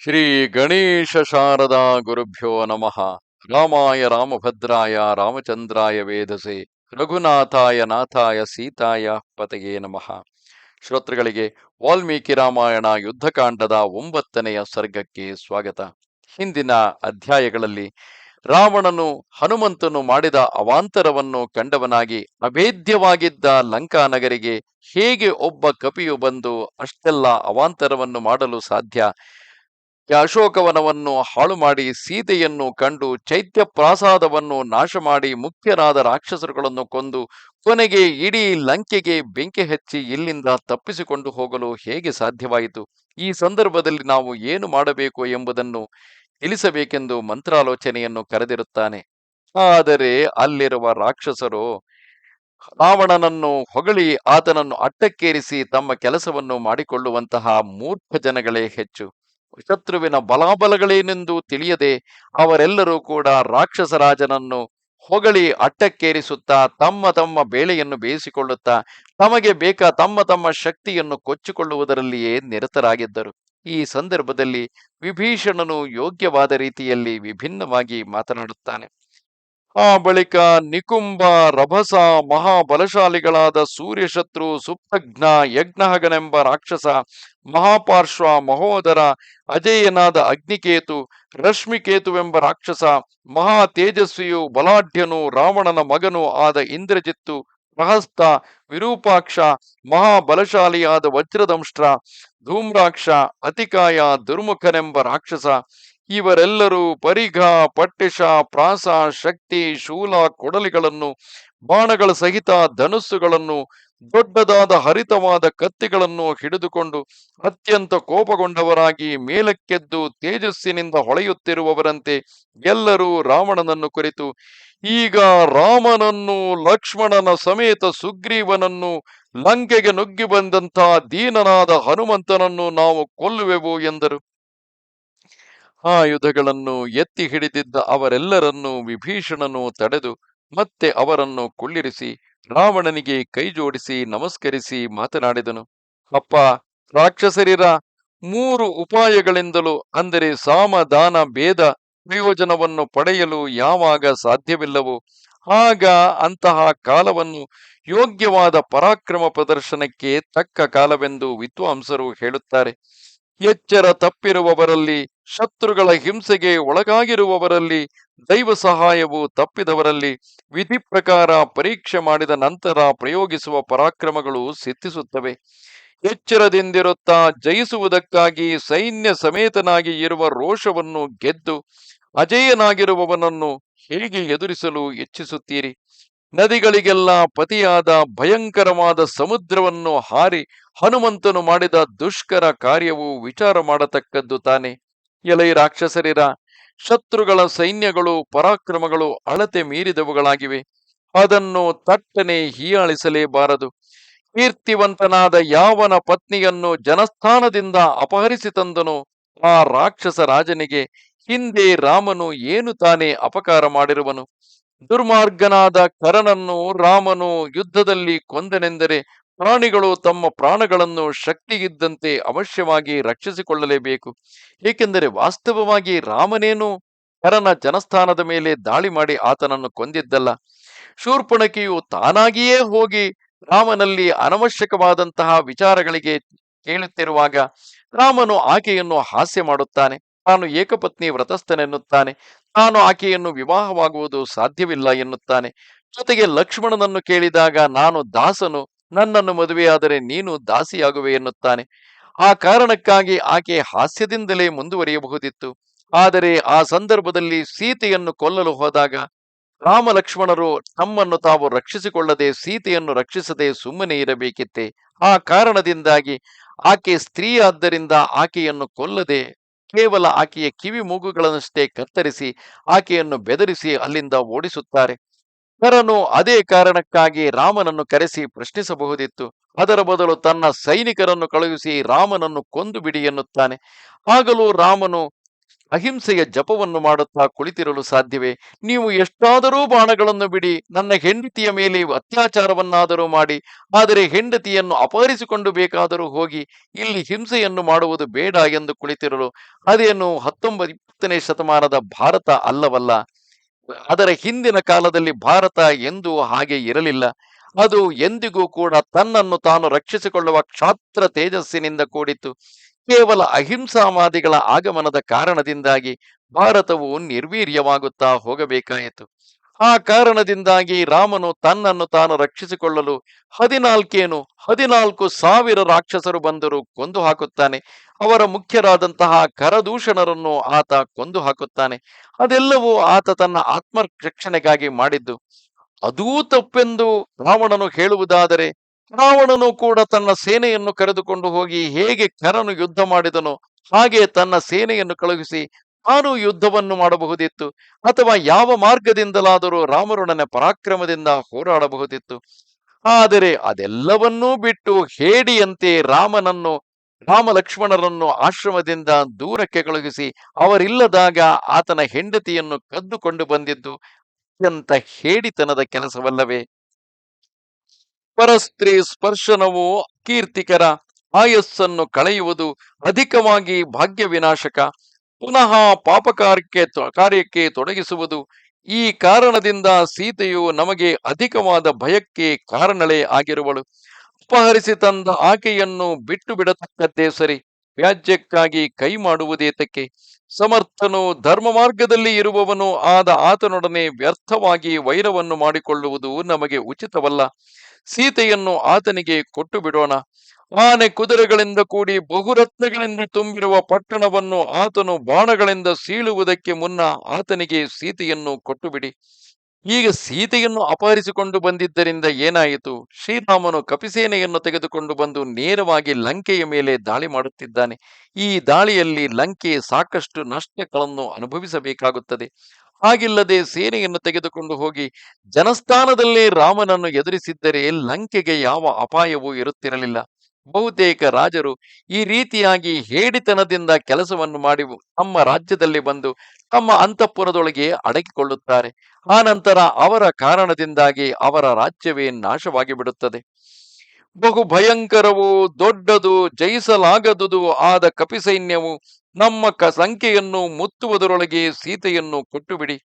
ಶ್ರೀ ಗಣೇಶ ಶಾರದಾ ಗುರುಭ್ಯೋ ನಮಃ. ರಾಮಾಯ ರಾಮಭದ್ರಾಯ, ರಾಮಚಂದ್ರಾಯ ವೇದಸೆ, ರಘುನಾಥಾಯ, ನಾಥಾಯ, ಸೀತಾಯ ಪತೆಯೇ ನಮಃ. ಶ್ರೋತೃಗಳಿಗೆ ವಾಲ್ಮೀಕಿ ರಾಮಾಯಣ ಯುದ್ಧಕಾಂಡದ ಒಂಬತ್ತನೆಯ ಸರ್ಗಕ್ಕೆ ಸ್ವಾಗತ. ಹಿಂದಿನ ಅಧ್ಯಾಯಗಳಲ್ಲಿ ರಾವಣನು ಹನುಮಂತನು ಮಾಡಿದ ಅವಾಂತರವನ್ನು ಕಂಡವನಾಗಿ ಅಭೇದ್ಯವಾಗಿದ್ದ ಲಂಕಾನಗರಿಗೆ ಹೇಗೆ ಒಬ್ಬ ಕಪಿಯು ಬಂದು ಅಷ್ಟೆಲ್ಲ ಅವಾಂತರವನ್ನು ಮಾಡಲು ಸಾಧ್ಯ? ಅಶೋಕವನವನ್ನು ಹಾಳು ಮಾಡಿ ಸೀತೆಯನ್ನು ಕಂಡು ಚೈತ್ಯ ಪ್ರಾಸಾದವನ್ನು ನಾಶ ಮಾಡಿ ಮುಖ್ಯರಾದ ರಾಕ್ಷಸರುಗಳನ್ನು ಕೊಂದು ಕೊನೆಗೆ ಇಡೀ ಲಂಕೆಗೆ ಬೆಂಕಿ ಹಚ್ಚಿ ಇಲ್ಲಿಂದ ತಪ್ಪಿಸಿಕೊಂಡು ಹೋಗಲು ಹೇಗೆ ಸಾಧ್ಯವಾಯಿತು? ಈ ಸಂದರ್ಭದಲ್ಲಿ ನಾವು ಏನು ಮಾಡಬೇಕು ಎಂಬುದನ್ನು ತಿಳಿಸಬೇಕೆಂದು ಮಂತ್ರಾಲೋಚನೆಯನ್ನು ಕರೆದಿರುತ್ತಾನೆ. ಆದರೆ ಅಲ್ಲಿರುವ ರಾಕ್ಷಸರು ರಾವಣನನ್ನು ಹೊಗಳಿ ಆತನನ್ನು ಅಟ್ಟಕ್ಕೇರಿಸಿ ತಮ್ಮ ಕೆಲಸವನ್ನು ಮಾಡಿಕೊಳ್ಳುವಂತಹ ಮೂರ್ಖ ಜನಗಳೇ ಹೆಚ್ಚು. ಶತ್ರುವಿನ ಬಲಾಬಲಗಳೇನೆಂದು ತಿಳಿಯದೆ ಅವರೆಲ್ಲರೂ ಕೂಡ ರಾಕ್ಷಸರಾಜನನ್ನು ಹೊಗಳಿ ಅಟ್ಟಕ್ಕೇರಿಸುತ್ತಾ ತಮ್ಮ ತಮ್ಮ ಬೇಳೆಯನ್ನು ಬೇಯಿಸಿಕೊಳ್ಳುತ್ತಾ ತಮಗೆ ಬೇಕಾ ತಮ್ಮ ತಮ್ಮ ಶಕ್ತಿಯನ್ನು ಕೊಚ್ಚಿಕೊಳ್ಳುವುದರಲ್ಲಿಯೇ ನಿರತರಾಗಿದ್ದರು. ಈ ಸಂದರ್ಭದಲ್ಲಿ ವಿಭೀಷಣನು ಯೋಗ್ಯವಾದ ರೀತಿಯಲ್ಲಿ ವಿಭಿನ್ನವಾಗಿ ಮಾತನಾಡುತ್ತಾನೆ. ಆ ಬಳಿಕ ನಿಕುಂಭ ರಭಸ ಮಹಾಬಲಶಾಲಿಗಳಾದ ಸೂರ್ಯಶತ್ರು ಸುಪ್ರಜ್ಞ ಯಜ್ಞಹಗನೆಂಬ ರಾಕ್ಷಸ, ಮಹಾಪಾರ್ಶ್ವ ಮಹೋದರ, ಅಜೇಯನಾದ ಅಗ್ನಿಕೇತು, ರಶ್ಮಿಕೇತುವೆಂಬ ರಾಕ್ಷಸ ಮಹಾ ತೇಜಸ್ವಿಯು ಬಲಾಢ್ಯನು, ರಾವಣನ ಮಗನು ಆದ ಇಂದ್ರಜಿತ್ತು ಪ್ರಹಸ್ತ ವಿರೂಪಾಕ್ಷ, ಮಹಾಬಲಶಾಲಿಯಾದ ವಜ್ರದಂಷ್ಟ್ರ, ಧೂಮ್ರಾಕ್ಷ, ಅತಿಕಾಯ, ದುರ್ಮುಖನೆಂಬ ರಾಕ್ಷಸ ಇವರೆಲ್ಲರೂ ಪರಿಘ, ಪಟ್ಟಿಷ, ಪ್ರಾಸ, ಶಕ್ತಿ, ಶೂಲ ಕೊಡಲಿಗಳನ್ನು, ಬಾಣಗಳ ಸಹಿತ ಧನುಸ್ಸುಗಳನ್ನು, ದೊಡ್ಡದಾದ ಹರಿತವಾದ ಕತ್ತಿಗಳನ್ನು ಹಿಡಿದುಕೊಂಡು ಅತ್ಯಂತ ಕೋಪಗೊಂಡವರಾಗಿ ಮೇಲಕ್ಕೆದ್ದು ತೇಜಸ್ಸಿನಿಂದ ಹೊಳೆಯುತ್ತಿರುವವರಂತೆ ಎಲ್ಲರೂ ರಾವಣನನ್ನು ಕುರಿತು, ಈಗ ರಾಮನನ್ನು, ಲಕ್ಷ್ಮಣನ ಸಮೇತ ಸುಗ್ರೀವನನ್ನು, ಲಂಕೆಗೆ ನುಗ್ಗಿ ಬಂದಂತಹ ದೀನನಾದ ಹನುಮಂತನನ್ನು ನಾವು ಕೊಲ್ಲುವೆವು ಎಂದರು. ಆಯುಧಗಳನ್ನು ಎತ್ತಿ ಹಿಡಿದಿದ್ದ ಅವರೆಲ್ಲರನ್ನೂ ವಿಭೀಷಣನು ತಡೆದು ಮತ್ತೆ ಅವರನ್ನು ಕುಳ್ಳಿರಿಸಿ ರಾವಣನಿಗೆ ಕೈಜೋಡಿಸಿ ನಮಸ್ಕರಿಸಿ ಮಾತನಾಡಿದನು. ಅಪ್ಪ, ರಾಕ್ಷಸರಿರ, ಮೂರು ಉಪಾಯಗಳಿಂದಲೂ ಅಂದರೆ ಸಾಮದಾನ ಭೇದ ಪ್ರಯೋಜನವನ್ನು ಪಡೆಯಲು ಯಾವಾಗ ಸಾಧ್ಯವಿಲ್ಲವೋ, ಆಗ ಅಂತಹ ಕಾಲವನ್ನು ಯೋಗ್ಯವಾದ ಪರಾಕ್ರಮ ಪ್ರದರ್ಶನಕ್ಕೆ ತಕ್ಕ ಕಾಲವೆಂದು ವಿದ್ವಾಂಸರು ಹೇಳುತ್ತಾರೆ. ಎಚ್ಚರ ತಪ್ಪಿರುವವರಲ್ಲಿ, ಶತ್ರುಗಳ ಹಿಂಸೆಗೆ ಒಳಗಾಗಿರುವವರಲ್ಲಿ, ದೈವ ಸಹಾಯವು ತಪ್ಪಿದವರಲ್ಲಿ ವಿಧಿ ಪ್ರಕಾರ ಪರೀಕ್ಷೆ ಮಾಡಿದ ನಂತರ ಪ್ರಯೋಗಿಸುವ ಪರಾಕ್ರಮಗಳು ಸಿದ್ಧಿಸುತ್ತವೆ. ಎಚ್ಚರದಿಂದಿರುತ್ತಾ ಜಯಿಸುವುದಕ್ಕಾಗಿ ಸೈನ್ಯ ಸಮೇತನಾಗಿ ಇರುವ ರೋಷವನ್ನು ಗೆದ್ದು, ಅಜೇಯನಾಗಿರುವವನನ್ನು ಹೇಗೆ ಎದುರಿಸಲು ಇಚ್ಛಿಸುತ್ತೀರಿ? ನದಿಗಳಿಗೆಲ್ಲ ಪತಿಯಾದ ಭಯಂಕರವಾದ ಸಮುದ್ರವನ್ನು ಹಾರಿ ಹನುಮಂತನು ಮಾಡಿದ ದುಷ್ಕರ ಕಾರ್ಯವು ವಿಚಾರ ಮಾಡತಕ್ಕದ್ದು ತಾನೆ. ಎಲೈ ರಾಕ್ಷಸರಿರ ಶತ್ರುಗಳ ಸೈನ್ಯಗಳು, ಪರಾಕ್ರಮಗಳು ಅಳತೆ ಮೀರಿದವುಗಳಾಗಿವೆ. ಅದನ್ನು ತಟ್ಟನೆ ಹೀಯಾಳಿಸಲೇಬಾರದು. ಕೀರ್ತಿವಂತನಾದ ಯಾವನ ಪತ್ನಿಯನ್ನು ಜನಸ್ಥಾನದಿಂದ ಅಪಹರಿಸಿ ತಂದನು, ಆ ರಾಕ್ಷಸ ರಾಜನಿಗೆ ಹಿಂದೆ ರಾಮನು ಏನು ತಾನೇ ಅಪಕಾರ ಮಾಡಿರುವನು? ದುರ್ಮಾರ್ಗನಾದ ಕರನನ್ನು ರಾಮನು ಯುದ್ಧದಲ್ಲಿ ಕೊಂದನೆಂದರೆ ಪ್ರಾಣಿಗಳು ತಮ್ಮ ಪ್ರಾಣಗಳನ್ನು ಶಕ್ತಿಗಿದ್ದಂತೆ ಅವಶ್ಯವಾಗಿ ರಕ್ಷಿಸಿಕೊಳ್ಳಲೇಬೇಕು. ಏಕೆಂದರೆ ವಾಸ್ತವವಾಗಿ ರಾಮನೇನು ಕರನ ಜನಸ್ಥಾನದ ಮೇಲೆ ದಾಳಿ ಮಾಡಿ ಆತನನ್ನು ಕೊಂದಿದ್ದಲ್ಲ. ಶೂರ್ಪಣಕಿಯು ತಾನಾಗಿಯೇ ಹೋಗಿ ರಾಮನಲ್ಲಿ ಅನವಶ್ಯಕವಾದಂತಹ ವಿಚಾರಗಳಿಗೆ ಕೇಳುತ್ತಿರುವಾಗ ರಾಮನು ಆಕೆಯನ್ನು ಹಾಸ್ಯ ಮಾಡುತ್ತಾನೆ. ತಾನು ಏಕಪತ್ನಿ ವ್ರತಸ್ಥನೆನ್ನುತ್ತಾನೆ. ತಾನು ಆಕೆಯನ್ನು ವಿವಾಹವಾಗುವುದು ಸಾಧ್ಯವಿಲ್ಲ ಎನ್ನುತ್ತಾನೆ. ಜೊತೆಗೆ ಲಕ್ಷ್ಮಣನನ್ನು ಕೇಳಿದಾಗ, ನಾನು ದಾಸನು, ನನ್ನನ್ನು ಮದುವೆಯಾದರೆ ನೀನು ದಾಸಿಯಾಗುವೆ ಎನ್ನುತ್ತಾನೆ. ಆ ಕಾರಣಕ್ಕಾಗಿ ಆಕೆ ಹಾಸ್ಯದಿಂದಲೇ ಮುಂದುವರಿಯಬಹುದಿತ್ತು. ಆದರೆ ಆ ಸಂದರ್ಭದಲ್ಲಿ ಸೀತೆಯನ್ನು ಕೊಲ್ಲಲು ಹೋದಾಗ ರಾಮ ಲಕ್ಷ್ಮಣರು ತಮ್ಮನ್ನು ತಾವು ರಕ್ಷಿಸಿಕೊಳ್ಳದೆ ಸೀತೆಯನ್ನು ರಕ್ಷಿಸದೆ ಸುಮ್ಮನೆ ಇರಬೇಕಿತ್ತೆ. ಆ ಕಾರಣದಿಂದಾಗಿ ಆಕೆ ಸ್ತ್ರೀಯಾದ್ದರಿಂದ ಆಕೆಯನ್ನು ಕೊಲ್ಲದೆ ಕೇವಲ ಆಕೆಯ ಕಿವಿ ಮೂಗುಗಳನ್ನಷ್ಟೇ ಕತ್ತರಿಸಿ ಆಕೆಯನ್ನು ಬೆದರಿಸಿ ಅಲ್ಲಿಂದ ಓಡಿಸುತ್ತಾರೆ. ಕರನು ಅದೇ ಕಾರಣಕ್ಕಾಗಿ ರಾಮನನ್ನು ಕರೆಸಿ ಪ್ರಶ್ನಿಸಬಹುದಿತ್ತು. ಅದರ ಬದಲು ತನ್ನ ಸೈನಿಕರನ್ನು ಕಳುಹಿಸಿ ರಾಮನನ್ನು ಕೊಂದು ಬಿಡಿ ಎನ್ನುತ್ತಾನೆ. ಆಗಲೂ ರಾಮನು ಅಹಿಂಸೆಯ ಜಪವನ್ನು ಮಾಡುತ್ತಾ ಕುಳಿತಿರಲು ಸಾಧ್ಯವೇ? ನೀವು ಎಷ್ಟಾದರೂ ಬಾಣಗಳನ್ನು ಬಿಡಿ, ನನ್ನ ಹೆಂಡತಿಯ ಮೇಲೆ ಅತ್ಯಾಚಾರವನ್ನಾದರೂ ಮಾಡಿ, ಆದರೆ ಹೆಂಡತಿಯನ್ನು ಅಪಹರಿಸಿಕೊಂಡು ಬೇಕಾದರೂ ಹೋಗಿ, ಇಲ್ಲಿ ಹಿಂಸೆಯನ್ನು ಮಾಡುವುದು ಬೇಡ ಎಂದು ಕುಳಿತಿರಲು. ಅದೇನು ಹತ್ತೊಂಬತ್ತು ಶತಮಾನದ ಭಾರತ ಅಲ್ಲವಲ್ಲ? ಅದರ ಹಿಂದಿನ ಕಾಲದಲ್ಲಿ ಭಾರತ ಎಂದೂ ಹಾಗೆ ಇರಲಿಲ್ಲ. ಅದು ಎಂದಿಗೂ ಕೂಡ ತನ್ನನ್ನು ತಾನು ರಕ್ಷಿಸಿಕೊಳ್ಳುವ ಕ್ಷಾತ್ರ ತೇಜಸ್ಸಿನಿಂದ ಕೂಡಿತ್ತು. ಕೇವಲ ಅಹಿಂಸಾವಾದಿಗಳ ಆಗಮನದ ಕಾರಣದಿಂದಾಗಿ ಭಾರತವು ನಿರ್ವೀರ್ಯವಾಗುತ್ತಾ ಹೋಗಬೇಕಾಯಿತು. ಆ ಕಾರಣದಿಂದಾಗಿ ರಾಮನು ತನ್ನನ್ನು ತಾನು ರಕ್ಷಿಸಿಕೊಳ್ಳಲು ಹದಿನಾಲ್ಕೇನು, ಹದಿನಾಲ್ಕು ಸಾವಿರ ರಾಕ್ಷಸರು ಬಂದರು ಕೊಂದು ಹಾಕುತ್ತಾನೆ. ಅವರ ಮುಖ್ಯರಾದಂತಹ ಕರದೂಷಣರನ್ನು ಆತ ಕೊಂದು ಹಾಕುತ್ತಾನೆ. ಅದೆಲ್ಲವೂ ಆತ ತನ್ನ ಆತ್ಮರಕ್ಷಣೆಗಾಗಿ ಮಾಡಿದ್ದು. ಅದೂ ತಪ್ಪೆಂದು ರಾವಣನು ಹೇಳುವುದಾದರೆ ರಾವಣನು ಕೂಡ ತನ್ನ ಸೇನೆಯನ್ನು ಕರೆದುಕೊಂಡು ಹೋಗಿ ಹೇಗೆ ಕರನು ಯುದ್ಧ ಮಾಡಿದನು ಹಾಗೆ ತನ್ನ ಸೇನೆಯನ್ನು ಕಳುಹಿಸಿ ತಾನು ಯುದ್ಧವನ್ನು ಮಾಡಬಹುದಿತ್ತು ಅಥವಾ ಯಾವ ಮಾರ್ಗದಿಂದಲಾದರೂ ರಾಮರುಣನ ಪರಾಕ್ರಮದಿಂದ ಹೋರಾಡಬಹುದಿತ್ತು. ಆದರೆ ಅದೆಲ್ಲವನ್ನೂ ಬಿಟ್ಟು ಹೇಡಿಯಂತೆ ರಾಮನನ್ನು ರಾಮ ಲಕ್ಷ್ಮಣರನ್ನು ಆಶ್ರಮದಿಂದ ದೂರಕ್ಕೆ ಕಳುಹಿಸಿ ಅವರಿಲ್ಲದಾಗ ಆತನ ಹೆಂಡತಿಯನ್ನು ಕದ್ದುಕೊಂಡು ಬಂದಿದ್ದು ಅತ್ಯಂತ ಹೇಡಿತನದ ಕೆಲಸವಲ್ಲವೇ? ಪರಸ್ತ್ರೀ ಸ್ಪರ್ಶನವು ಕೀರ್ತಿಕರ. ಆಯಸ್ಸನ್ನು ಕಳೆಯುವುದು ಅಧಿಕವಾಗಿ ಭಾಗ್ಯ ವಿನಾಶಕ ಪುನಃ ಪಾಪಕಾರ್ಯಕ್ಕೆ ಕಾರ್ಯಕ್ಕೆ ತೊಡಗಿಸುವುದು. ಈ ಕಾರಣದಿಂದ ಸೀತೆಯು ನಮಗೆ ಅಧಿಕವಾದ ಭಯಕ್ಕೆ ಕಾರಣಳೇ ಆಗಿರುವಳು. ಅಪಹರಿಸಿ ತಂದ ಆಕೆಯನ್ನು ಬಿಟ್ಟು ಬಿಡತಕ್ಕದ್ದೇ ಸರಿ. ವ್ಯಾಜ್ಯಕ್ಕಾಗಿ ಕೈ ಮಾಡುವುದೇತಕ್ಕೆ ಸಮರ್ಥನು ಧರ್ಮ ಮಾರ್ಗದಲ್ಲಿ ಇರುವವನು ಆದ ಆತನೊಡನೆ ವ್ಯರ್ಥವಾಗಿ ವೈರವನ್ನು ಮಾಡಿಕೊಳ್ಳುವುದು ನಮಗೆ ಉಚಿತವಲ್ಲ. ಸೀತೆಯನ್ನು ಆತನಿಗೆ ಕೊಟ್ಟು ಬಿಡೋಣ. ಆನೆ ಕುದುರೆಗಳಿಂದ ಕೂಡಿ ಬಹುರತ್ನಗಳಿಂದ ತುಂಬಿರುವ ಪಟ್ಟಣವನ್ನು ಆತನು ಬಾಣಗಳಿಂದ ಸೀಳುವುದಕ್ಕೆ ಮುನ್ನ ಆತನಿಗೆ ಸೀತೆಯನ್ನು ಕೊಟ್ಟು ಬಿಡಿ. ಈಗ ಸೀತೆಯನ್ನು ಅಪಹರಿಸಿಕೊಂಡು ಬಂದಿದ್ದರಿಂದ ಏನಾಯಿತು? ಶ್ರೀರಾಮನು ಕಪಿಸೇನೆಯನ್ನು ತೆಗೆದುಕೊಂಡು ಬಂದು ನೇರವಾಗಿ ಲಂಕೆಯ ಮೇಲೆ ದಾಳಿ ಮಾಡುತ್ತಿದ್ದಾನೆ. ಈ ದಾಳಿಯಲ್ಲಿ ಲಂಕೆ ಸಾಕಷ್ಟು ನಷ್ಟಗಳನ್ನು ಅನುಭವಿಸಬೇಕಾಗುತ್ತದೆ. ಹಾಗಿಲ್ಲದೆ ಸೇನೆಯನ್ನು ತೆಗೆದುಕೊಂಡು ಹೋಗಿ ಜನಸ್ಥಾನದಲ್ಲೇ ರಾಮನನ್ನು ಎದುರಿಸಿದ್ದರೆ ಲಂಕೆಗೆ ಯಾವ ಅಪಾಯವೂ ಇರುತ್ತಿರಲಿಲ್ಲ. ಬಹುತೇಕ ರಾಜರು ಈ ರೀತಿಯಾಗಿ ಹೇಡಿತನದಿಂದ ಕೆಲಸವನ್ನು ಮಾಡಿ ತಮ್ಮ ರಾಜ್ಯದಲ್ಲಿ ಬಂದು ತಮ್ಮ ಅಂತಃಪುರದೊಳಗೆ ಅಡಗಿಕೊಳ್ಳುತ್ತಾರೆ. ಆ ನಂತರ ಅವರ ಕಾರಣದಿಂದಾಗಿ ಅವರ ರಾಜ್ಯವೇ ನಾಶವಾಗಿ ಬಿಡುತ್ತದೆ ಬಹು ಭಯಂಕರವೂ ದೊಡ್ಡದು ಜಯಿಸಲಾಗದುದು ಆದ ಕಪಿಸೈನ್ಯವು ನಮ್ಮ ಕ ಸಂಖ್ಯೆಯನ್ನು ಮುತ್ತುವುದರೊಳಗೆ ಸೀತೆಯನ್ನು ಕೊಟ್ಟುಬಿಡಿ.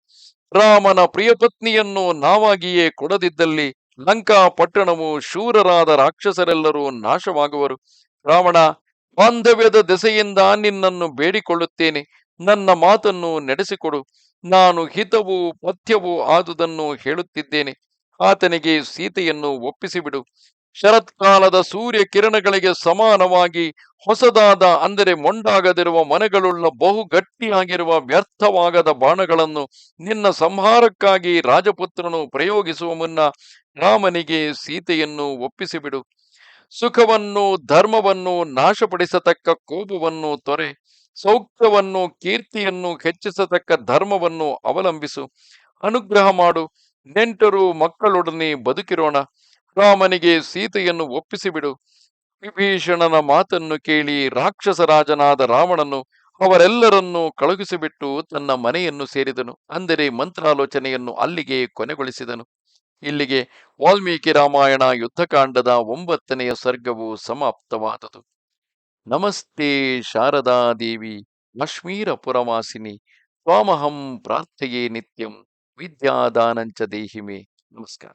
ರಾಮನ ಪ್ರಿಯಪತ್ನಿಯನ್ನು ನಾವಾಗಿಯೇ ಕೊಡದಿದ್ದಲ್ಲಿ ಲಂಕಾ ಪಟ್ಟಣವು ಶೂರರಾದ ರಾಕ್ಷಸರೆಲ್ಲರೂ ನಾಶವಾಗುವರು. ರಾವಣ, ಬಾಂಧವ್ಯದ ದೆಸೆಯಿಂದ ನಿನ್ನನ್ನು ಬೇಡಿಕೊಳ್ಳುತ್ತೇನೆ. ನನ್ನ ಮಾತನ್ನು ನಡೆಸಿಕೊಡು. ನಾನು ಹಿತವು ಪಥ್ಯವೂ ಆದುದನ್ನು ಹೇಳುತ್ತಿದ್ದೇನೆ. ಆತನಿಗೆ ಸೀತೆಯನ್ನು ಒಪ್ಪಿಸಿಬಿಡು. ಶರತ್ಕಾಲದ ಸೂರ್ಯ ಕಿರಣಗಳಿಗೆ ಸಮಾನವಾಗಿ ಹೊಸದಾದ, ಅಂದರೆ ಮೊಂಡಾಗದಿರುವ ಮನೆಗಳುಳ್ಳ ಬಹು ಗಟ್ಟಿಯಾಗಿರುವ ವ್ಯರ್ಥವಾಗದ ಬಾಣಗಳನ್ನು ನಿನ್ನ ಸಂಹಾರಕ್ಕಾಗಿ ರಾಜಪುತ್ರನು ಪ್ರಯೋಗಿಸುವ ಮುನ್ನ ರಾಮನಿಗೆ ಸೀತೆಯನ್ನು ಒಪ್ಪಿಸಿಬಿಡು. ಸುಖವನ್ನು, ಧರ್ಮವನ್ನು ನಾಶಪಡಿಸತಕ್ಕ ಕೋಪವನ್ನು ತೊರೆ. ಸೌಖ್ಯವನ್ನು, ಕೀರ್ತಿಯನ್ನು ಹೆಚ್ಚಿಸತಕ್ಕ ಧರ್ಮವನ್ನು ಅವಲಂಬಿಸು. ಅನುಗ್ರಹ ಮಾಡು. ನೆಂಟರು ಮಕ್ಕಳೊಡನೆ ಬದುಕಿರೋಣ. ರಾಮನಿಗೆ ಸೀತೆಯನ್ನು ಒಪ್ಪಿಸಿಬಿಡು. ವಿಭೀಷಣನ ಮಾತನ್ನು ಕೇಳಿ ರಾಕ್ಷಸ ರಾಜನಾದ ರಾವಣನು ಅವರೆಲ್ಲರನ್ನೂ ಕಳುಹಿಸಿಬಿಟ್ಟು ತನ್ನ ಮನೆಯನ್ನು ಸೇರಿದನು. ಅಂದರೆ ಮಂತ್ರಾಲೋಚನೆಯನ್ನು ಅಲ್ಲಿಗೆ ಕೊನೆಗೊಳಿಸಿದನು. ಇಲ್ಲಿಗೆ ವಾಲ್ಮೀಕಿ ರಾಮಾಯಣ ಯುದ್ಧಕಾಂಡದ ಒಂಬತ್ತನೆಯ ಸರ್ಗವು ಸಮಾಪ್ತವಾದದು. ನಮಸ್ತೆ ಶಾರದಾ ದೇವಿ ಕಾಶ್ಮೀರ ಪುರವಾಸಿನಿ ಸ್ವಾಮಹಂ ಪ್ರಾರ್ಥೆಯೇ ನಿತ್ಯಂ. ವಿದ್ಯಾದಾನಂಚ ದೇಹಿಮೆ. ನಮಸ್ಕಾರ.